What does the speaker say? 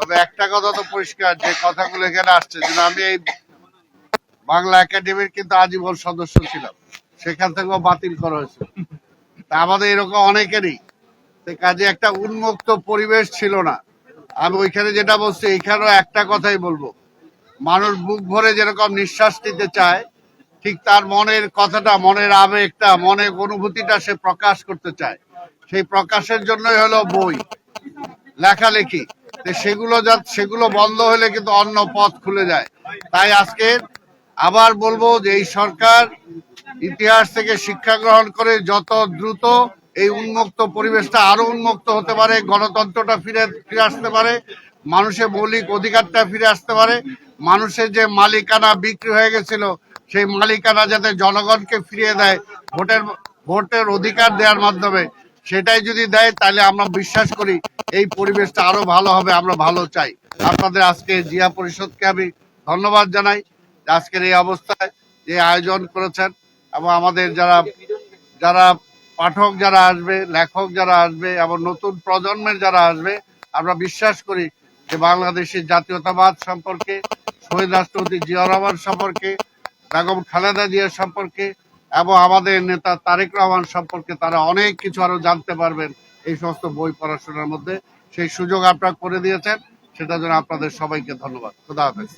তবে একটা কথা তো পরিষ্কার, যে কথাগুলো এখানে আসছে যে আমি এই বাংলা একাডেমির কিন্তু আজীবন সদস্য ছিলাম, সেখান থেকেও বাতিল করা হয়েছে। তা আমাদের এরকম অনেকেরই কাজে একটা উন্মুক্ত পরিবেশ ছিল না। আমি ওইখানে যেটা বলছি, এখানেও একটা কথাই বলব, মানুষ বুক ভরে যেরকম নিঃশ্বাস নিতে চায়, ঠিক তার মনের কথাটা, মনের আবেগটা, মনের অনুভূতিটা সে প্রকাশ করতে চায়। সেই প্রকাশের জন্যই হলো বই, লেখালেখি। সেগুলো যা সেগুলো বন্ধ হলে কিন্তু অন্য পথ খুলে যায়। তাই আজকে আবার বলব যে এই সরকার ইতিহাস থেকে শিক্ষা গ্রহণ করে যত দ্রুত এই উন্মুক্ত পরিবেশটা আরও উন্মুক্ত হতে পারে, গণতন্ত্রটা ফিরে ফিরে আসতে পারে, মানুষের মৌলিক অধিকারটা ফিরে আসতে পারে, মানুষের যে মালিকানা বিক্রি হয়ে গেছিল, সেই মালিকানা যাতে জনগণকে ফিরিয়ে দেয়, ভোটের ভোটের অধিকার দেওয়ার মাধ্যমে সেটাই যদি দেয়, তাহলে আমরা বিশ্বাস করি এই পরিবেশটা আরও ভালো হবে, আমরা ভালো চাই। আপনাদের আজকে জিয়া পরিষদকে আমি ধন্যবাদ জানাই আজকের এই অবস্থায় যে আয়োজন করেছেন এবং আমাদের যারা যারা পাঠক যারা আসবে, লেখক যারা আসবে এবং নতুন প্রজন্মের যারা আসবে, আমরা বিশ্বাস করি যে বাংলাদেশের জাতীয়তাবাদ সম্পর্কে, শহীদ রাষ্ট্রপতি জিয়া রহমান সম্পর্কে, বেগম খালেদা জিয়া সম্পর্কে এবং আমাদের নেতা তারেক রহমান সম্পর্কে তারা অনেক কিছু আরও জানতে পারবেন এই সমস্ত বই পড়াশোনার মধ্যে। সেই সুযোগ আপনারা করে দিয়েছেন। সেটার জন্য আপনাদের সবাইকে ধন্যবাদ। খুদা হাফেজ।